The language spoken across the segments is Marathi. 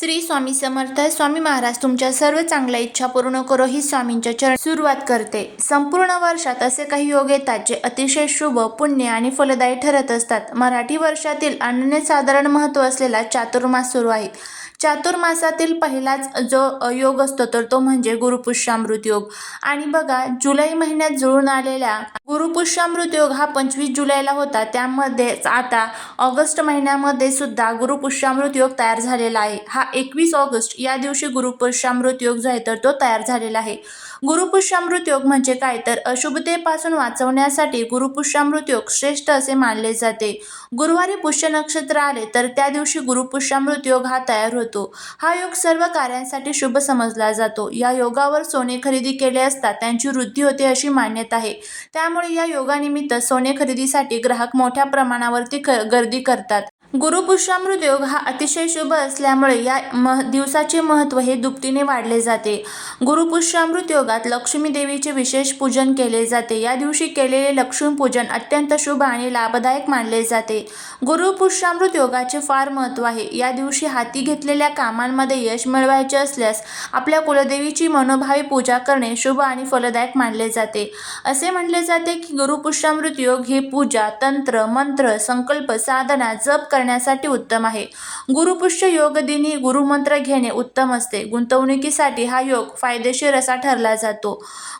श्री स्वामी समर्थ स्वामी महाराज तुमच्या सर्व चांगल्या इच्छा पूर्ण करो ही स्वामींच्या चरण सुरुवात करते. संपूर्ण वर्षात असे काही योग येतात जे अतिशय शुभ पुण्य आणि फलदायी ठरत असतात. मराठी वर्षातील अनन्यसाधारण महत्त्व असलेला चातुर्मास सुरू आहे. चातुर्मासातील पहिलाच जो योग असतो तर तो म्हणजे गुरुपुष्यामृत योग. आणि बघा जुलै महिन्यात जुळून आलेल्या गुरुपुष्यामृत योग हा पंचवीस जुलैला होता. त्यामध्येच आता ऑगस्ट महिन्यामध्ये सुद्धा गुरुपुष्यामृत योग तयार झालेला आहे. हा एकवीस ऑगस्ट या दिवशी गुरुपुष्यामृत योग जो आहे तर तो तयार झालेला आहे. गुरुपुष्यामृत योग म्हणजे काय? तर अशुभतेपासून वाचवण्यासाठी गुरुपुष्यामृत योग श्रेष्ठ असे मानले जाते. गुरुवारी पुष्य नक्षत्र आले तर त्या दिवशी गुरुपुष्यामृत योग हा तयार होतो. हा योग सर्व कार्यांसाठी शुभ समजला जातो. या योगावर सोने खरेदी केले असता त्यांची वृद्धी होते अशी मान्यता आहे. त्यामुळे या योगानिमित्त सोने खरेदीसाठी ग्राहक मोठ्या प्रमाणावरती क गर्दी करतात. गुरुपुष्यामृत योग हा अतिशय शुभ असल्यामुळे या मह दिवसाचे महत्त्व हे दुपटीने वाढले जाते. गुरुपुष्यामृत योगात लक्ष्मी देवीचे विशेष पूजन केले जाते. या दिवशी केलेले लक्ष्मीपूजन अत्यंत शुभ आणि लाभदायक मानले जाते. गुरुपुष्यामृत योगाचे फार महत्त्व आहे. या दिवशी हाती घेतलेल्या कामांमध्ये यश मिळवायचे असल्यास आपल्या कुलदेवीची मनोभावी पूजा करणे शुभ आणि फलदायक मानले जाते. असे म्हटले जाते की गुरुपुष्यामृत योग ही पूजा तंत्र मंत्र संकल्प साधना जप करण्यासाठी उत्तम आहे. गुरुपुष्य योग दिनी गुरुमंत्र घेणे उत्तम असते. गुंतवणुकीसाठी हा योग फायदेशीर असा ठरला जातो.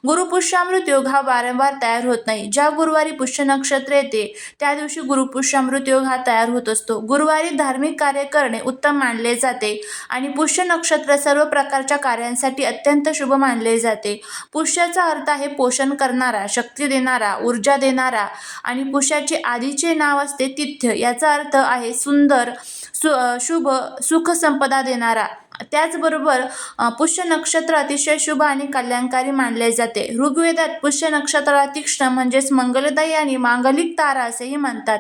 गुरुपुष्यामृत योग हा वारंवार तयार होत नाही. ज्या गुरुवारी पुष्य नक्षत्र येते त्या दिवशी गुरुपुष्यामृत योग हा तयार होत असतो. गुरुवारी धार्मिक कार्य करणे उत्तम मानले जाते आणि पुष्य नक्षत्र सर्व प्रकारच्या कार्यांसाठी अत्यंत शुभ मानले जाते. पुष्याचा अर्थ आहे पोषण करणारा शक्ती देणारा ऊर्जा देणारा आणि पुष्याचे आधीचे नाव असते तिथ्य. याचा अर्थ आहे सुंदर सु शुभ सुख संपदा देणारा. त्याचबरोबर पुष्य नक्षत्र अतिशय शुभ आणि कल्याणकारी मानले जाते. ऋग्वेदात पुष्य नक्षत्राला तीक्ष्ण म्हणजेच मंगलदायी आणि मांगलिक तारा असेही म्हणतात.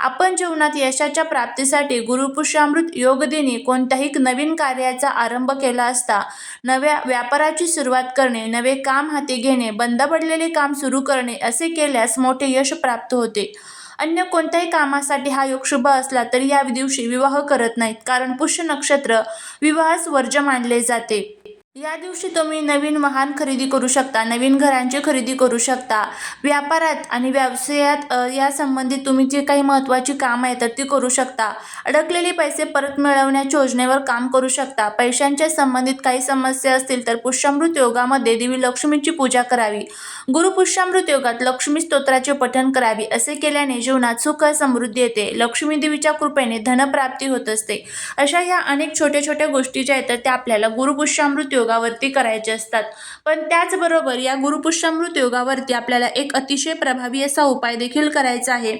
आपण जीवनात यशाच्या प्राप्तीसाठी गुरुपुष्यामृत योगदिनी कोणत्याही नवीन कार्याचा आरंभ केला असता नव्या व्यापाराची सुरुवात करणे नवे काम हाती घेणे बंद पडलेले काम सुरू करणे असे केल्यास मोठे यश प्राप्त होते. अन्य कोणत्याही कामासाठी हा योग शुभ असला तरी या दिवशी विवाह करत नाहीत कारण पुष्य नक्षत्र विवाहास वर्ज्य मानले जाते. या दिवशी तुम्ही नवीन वाहन खरेदी करू शकता नवीन घरांची खरेदी करू शकता. व्यापारात आणि व्यवसायात या संबंधित तुम्ही जे काही महत्त्वाची कामं आहेत तर ती करू शकता. अडकलेले पैसे परत मिळवण्याच्या योजनेवर काम करू शकता. पैशांच्या संबंधित काही समस्या असतील तर पुष्यामृत योगामध्ये देवी लक्ष्मीची पूजा करावी. गुरुपुष्यामृत योगात लक्ष्मी स्तोत्राचे पठण करावे असे केल्याने जीवनात सुख समृद्धी येते. लक्ष्मी देवीच्या कृपेने धनप्राप्ती होत असते. अशा ह्या अनेक छोट्या छोट्या गोष्टी ज्या आहेत तर त्या आपल्याला गुरुपुष्यामृत योगावरती करायचे असतात. पण त्याचबरोबर या गुरुपुष्यामृत योगावरती आपल्याला एक अतिशय प्रभावी असा उपाय देखील करायचा आहे.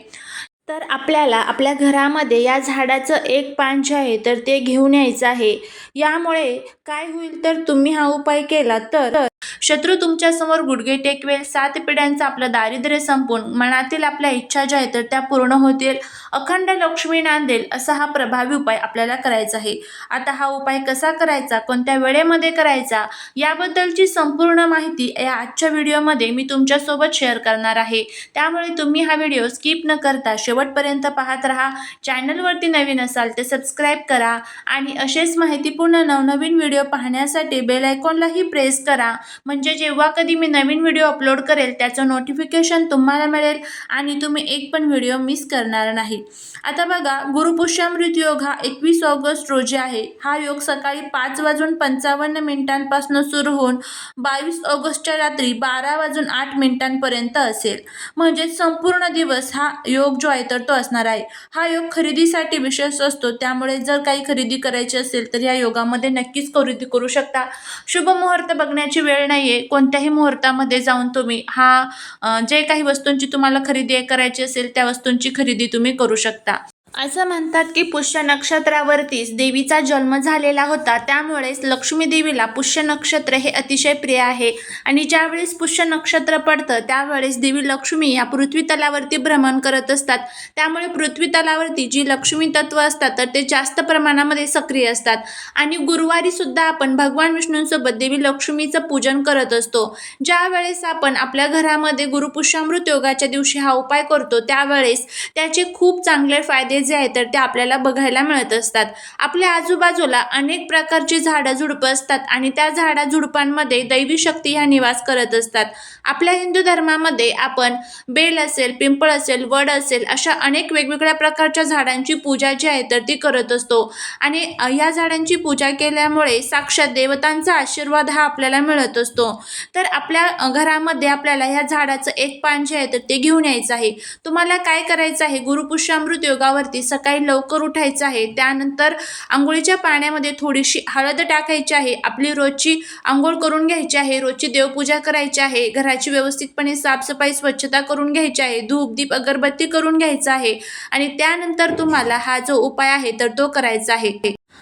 तर आपल्याला आपल्या घरामध्ये या झाडाचं एक पान जे आहे तर ते घेऊन यायचं आहे. यामुळे काय होईल? तर तुम्ही हा उपाय केला तर शत्रू तुमच्यासमोर गुडघे टेकवेल. सात पिढ्यांचं आपलं दारिद्र्य संपून मनातील आपल्या इच्छा ज्या आहेत तर त्या पूर्ण होतील. अखंड लक्ष्मी नांदेल असा हा प्रभावी उपाय आपल्याला करायचा आहे. आता हा उपाय कसा करायचा? कोणत्या वेळेमध्ये करायचा? याबद्दलची संपूर्ण माहिती या आजच्या व्हिडिओमध्ये मी तुमच्यासोबत शेअर करणार आहे. त्यामुळे तुम्ही हा व्हिडिओ स्किप न करता शेवटपर्यंत पाहत राहा. चॅनलवरती नवीन असाल तर सबस्क्राईब करा आणि असेच माहितीपूर्ण नवनवीन व्हिडिओ पाहण्यासाठी बेल आयकॉनलाही प्रेस करा. म्हणजे जेव्हा कधी मी नवीन व्हिडिओ अपलोड करेल त्याचं नोटिफिकेशन तुम्हाला मिळेल आणि तुम्ही एक पण व्हिडिओ मिस करणार नाही. आता बघा गुरुपुष्यामृत योग हा एकवीस ऑगस्ट रोजी आहे. हा योग सकाळी पाच वाजून पंचावन्न मिनिटांपासून सुरू होऊन बावीस ऑगस्टच्या रात्री बारा वाजून आठ मिनिटांपर्यंत असेल. म्हणजेच संपूर्ण दिवस हा योग जो आहे तर तो असणार आहे. हा योग खरेदीसाठी विशेष असतो. त्यामुळे जर काही खरेदी करायची असेल तर या योगामध्ये नक्कीच खरेदी करू शकता. शुभ मुहूर्त बघण्याची वेळ नाही आहे कोणत्याही मुहूर्तामध्ये जाऊन तुम्ही हा जे काही वस्तूंची तुम्हाला खरेदी करायची असेल त्या वस्तूंची खरेदी तुम्ही करू शकता. असं म्हणतात की पुष्य नक्षत्रावरतीच देवीचा जन्म झालेला होता. त्यामुळेच लक्ष्मी देवीला पुष्य नक्षत्र हे अतिशय प्रिय आहे. आणि ज्यावेळेस पुष्य नक्षत्र पडतं त्यावेळेस देवी लक्ष्मी या पृथ्वी तलावरती भ्रमण करत असतात. त्यामुळे पृथ्वी तलावरती जी लक्ष्मी तत्व असतात तर ते जास्त प्रमाणामध्ये सक्रिय असतात. आणि गुरुवारी सुद्धा आपण भगवान विष्णूंसोबत देवी लक्ष्मीचं पूजन करत असतो. ज्यावेळेस आपण आपल्या घरामध्ये गुरुपुष्यामृत योगाच्या दिवशी हा उपाय करतो त्यावेळेस त्याचे खूप चांगले फायदे जे आहे तर ते आपल्याला बघायला मिळत असतात. आपल्या आजूबाजूला अनेक प्रकारची झाडं झुडपं असतात आणि त्या झाडा झुडपांमध्ये दैवी शक्ती ह्या निवास करत असतात. आपल्या हिंदू धर्मामध्ये आपण बेल असेल पिंपळ असेल वड असेल अशा अनेक वेगवेगळ्या प्रकारच्या झाडांची पूजा जी आहे तर ती करत असतो. आणि या झाडांची पूजा केल्यामुळे साक्षात देवतांचा आशीर्वाद हा आपल्याला मिळत असतो. तर आपल्या घरामध्ये आपल्याला ह्या झाडाचं एक पान जे आहे तर ते घेऊन यायचं आहे. तुम्हाला काय करायचं आहे? गुरुपुष्यामृत योगावरती सकाळी लवकर उठायचं आहे. त्यानंतर आंघोळीच्या पाण्यामध्ये थोडीशी हळद टाकायची आहे. आपली रोजची आंघोळ करून घ्यायची आहे. रोजची देवपूजा करायची आहे. घराची व्यवस्थितपणे साफसफाई स्वच्छता करून घ्यायची आहे. धूप दीप अगरबत्ती करून घ्यायचा आहे. आणि त्यानंतर तुम्हाला हा जो उपाय आहे तर तो करायचा आहे.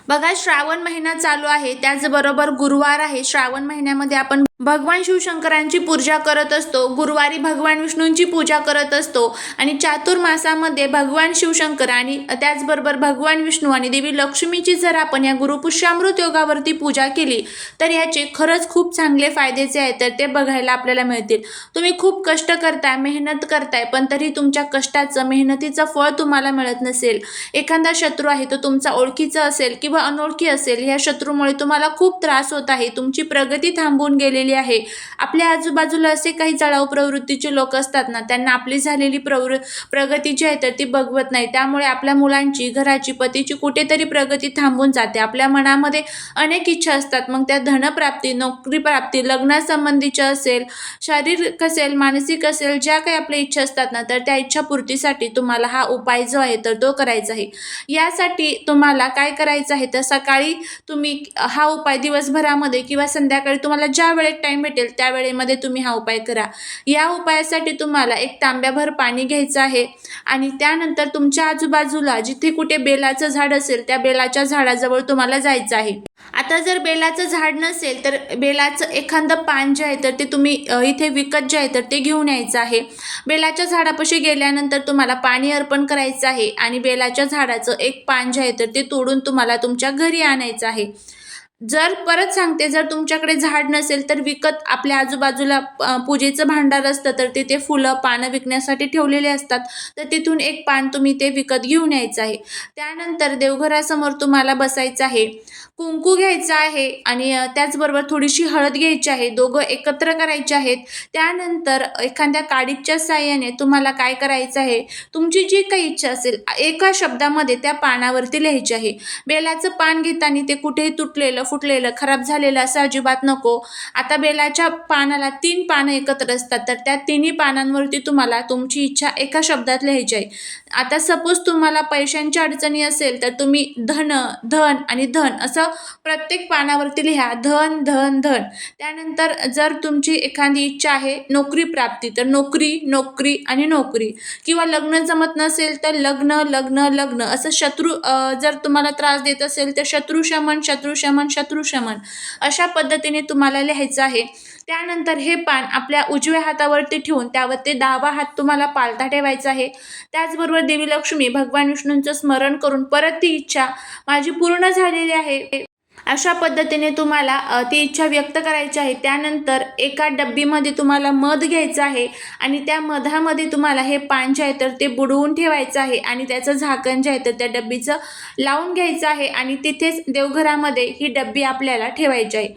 बघा श्रावण महिना चालू आहे. त्याचबरोबर गुरुवार आहे. श्रावण महिन्यामध्ये आपण भगवान शिवशंकरांची पूजा करत असतो. गुरुवारी भगवान विष्णूंची पूजा करत असतो. आणि चातुर्मासामध्ये भगवान शिवशंकर आणि त्याचबरोबर भगवान विष्णू आणि देवी लक्ष्मीची जर आपण या गुरुपुष्यामृत योगावरती पूजा केली तर याचे खरंच खूप चांगले फायद्याचे आहेत. तर ते बघायला आपल्याला मिळतील. तुम्ही खूप कष्ट करताय मेहनत करताय पण तरी तुमच्या कष्टाचं मेहनतीचं फळ तुम्हाला मिळत नसेल. एखादा शत्रू आहे तो तुमचा ओळखीचा असेल किंवा अनोळखी असेल ह्या शत्रूमुळे तुम्हाला खूप त्रास होत आहे. तुमची प्रगती थांबून गेलेली आहे. आपल्या आजूबाजूला असे काही चढाऊ प्रवृत्तीचे लोक असतात ना त्यांना आपली झालेली प्रवृ प्रगती जी आहे तर ती बघवत नाही. त्यामुळे आपल्या मुलांची घराची पतीची कुठेतरी प्रगती थांबून जाते. आपल्या मनामध्ये अनेक इच्छा असतात. मग त्या धनप्राप्ती नोकरी प्राप्ती लग्नासंबंधीच्या असेल शारीरिक असेल मानसिक असेल ज्या काही आपल्या इच्छा असतात ना तर त्या इच्छापूर्तीसाठी तुम्हाला हा उपाय जो आहे तर तो करायचा आहे. यासाठी तुम्हाला काय करायचं आहे तर सकाळी तुम्ही हा उपाय दिवसभरामध्ये किंवा संध्याकाळी तुम्हाला ज्या वेळेत टाईम भेटेल त्या वेळेमध्ये तुम्ही हा उपाय करा. या उपायासाठी तुम्हाला एक तांब्याभर पाणी घ्यायचं आहे आणि त्यानंतर तुमच्या आजूबाजूला जिथे कुठे बेलाचं झाड असेल त्या बेलाच्या झाडाजवळ तुम्हाला जायचं आहे. आता जर बेलाचं झाड नसेल तर बेलाचं एखादं पान जे आहे तर ते तुम्ही इथे विकत जे आहे तर ते घेऊन यायचं आहे. बेलाच्या झाडापाशी गेल्यानंतर तुम्हाला पाणी अर्पण करायचं आहे आणि बेलाच्या झाडाचं एक पान जे आहे तर ते तोडून तुम्हाला तुमच्या घरी आणायचं आहे. जर परत सांगते जर तुमच्याकडे झाड नसेल तर विकत आपल्या आजूबाजूला पूजेचं भांडार असतं तर तिथे फुलं पानं विकण्यासाठी ठेवलेले असतात. तर तिथून एक पान तुम्ही ते विकत घेऊन यायचं आहे. त्यानंतर देवघरासमोर तुम्हाला बसायचं आहे. कुंकू घ्यायचं आहे आणि त्याचबरोबर थोडीशी हळद घ्यायची आहे. दोघं एकत्र करायचे आहेत. त्यानंतर एखाद्या काडीच्या साह्याने तुम्हाला काय करायचं आहे? तुमची जी काही इच्छा असेल एका शब्दामध्ये त्या पानावरती लिहायची आहे. बेलाचं पान घेताना ते कुठेही तुटलेलं फुटलेलं खराब झालेलं असं अजिबात नको. आता बेलाच्या पानाला तीन पानं एकत्र असतात तर त्या तिन्ही पानांवरती तुम्हाला तुमची इच्छा एका शब्दात लिहायची आहे. आता सपोज तुम्हाला पैशांची अडचणी असेल तर तुम्ही धन धन आणि धन असं प्रत्येक पानावरती लिहा धन धन धन. त्यानंतर जर तुमची एखादी इच्छा आहे नोकरी प्राप्ती तर नोकरी नोकरी आणि नोकरी. किंवा लग्न जमत नसेल तर लग्न लग्न लग्न. असं शत्रू जर तुम्हाला त्रास देत असेल तर शत्रुशमन शत्रुशमन शत्रुशमन अशा पद्धतीने तुम्हाला लिहायचं आहे त्यानंतर हे पान आपल्या उजव्या हातावरती ठेवून त्यावरती दहावा हात तुम्हाला पालथा ठेवायचा आहे. त्याचबरोबर देवी लक्ष्मी भगवान विष्णूंचं स्मरण करून परत ती इच्छा माझी पूर्ण झालेली आहे. अशा पद्धतीने तुम्हाला ती इच्छा व्यक्त करायची आहे. त्यानंतर एका डब्बीमध्ये तुम्हाला मध घ्यायचं आहे आणि त्या मधामध्ये तुम्हाला हे पान जे आहे तर ते बुडवून ठेवायचं आहे आणि त्याचं झाकण जे आहे तर त्या डब्बीचं लावून घ्यायचं आहे आणि तिथेच देवघरामध्ये ही डब्बी आपल्याला ठेवायची आहे.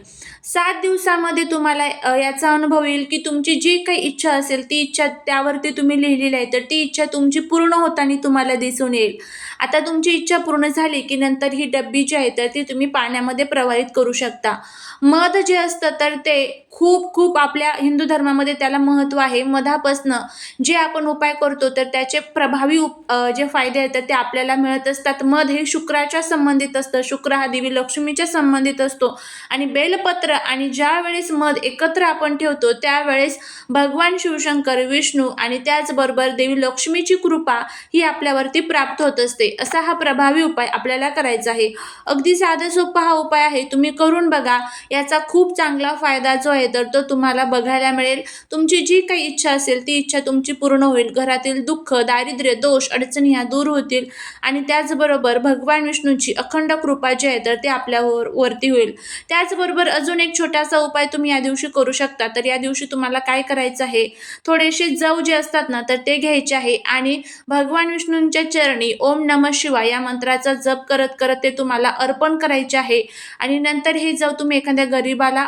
सात दिवसामध्ये तुम्हाला याचा अनुभव येईल की तुमची जी काही इच्छा असेल ती इच्छा त्यावरती तुम्ही लिहिलेली आहे तर ती इच्छा तुमची पूर्ण होताना तुम्हाला दिसून येईल. आता तुमची इच्छा पूर्ण झाली की नंतर ही डब्बी जी आहे तर ती तुम्ही पाण्यामध्ये प्रवाहित करू शकता. मध जे असतं तर ते खूप खूप आपल्या हिंदू धर्मामध्ये त्याला महत्त्व आहे. मधापासनं जे आपण उपाय करतो तर त्याचे प्रभावी उप जे फायदे आहेत तर ते आपल्याला मिळत असतात. मध हे शुक्राच्या संबंधित असतं. शुक्र हा देवी लक्ष्मीच्या संबंधित असतो. आणि बेलपत्र आणि ज्यावेळेस मध एकत्र आपण ठेवतो त्यावेळेस भगवान शिवशंकर विष्णू आणि त्याचबरोबर देवी लक्ष्मीची कृपा ही आपल्यावरती प्राप्त होत असते. असा हा प्रभावी उपाय आपल्याला करायचा आहे. अगदी साधा सोपा हा उपाय आहे. तुम्ही करून बघा. याचा खूप चांगला फायदा जो आहे तर तो तुम्हाला बघायला मिळेल. तुमची जी काही इच्छा असेल ती इच्छा तुमची पूर्ण होईल. घरातील दुःख दारिद्र्य दोष अडचणी ह्या दूर होतील आणि त्याचबरोबर भगवान विष्णूची अखंड कृपा जी आहे तर ते आपल्यावर वरती होईल. त्याचबरोबर अजून अजून एक छोटासा उपाय तुम्ही या दिवशी करू शकता. तर या दिवशी तुम्हाला काय करायचं आहे? थोडेसे जव जे असतात ना तर ते घ्यायचे आहे. आणि भगवान विष्णूंच्या चरणी ओम नम शिवाय या मंत्राचा जप करत करत ते तुम्हाला अर्पण करायचे आहे. आणि नंतर हे जव तुम्ही एखाद्या गरीबाला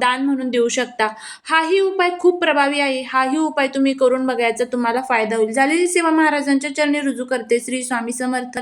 दान म्हणून देऊ शकता. हाही उपाय खूप प्रभावी आहे. हाही उपाय तुम्ही करून बघायचा तुम्हाला फायदा होईल. झालेली सेवा महाराजांच्या चरणी रुजू करते. श्री स्वामी समर्थ.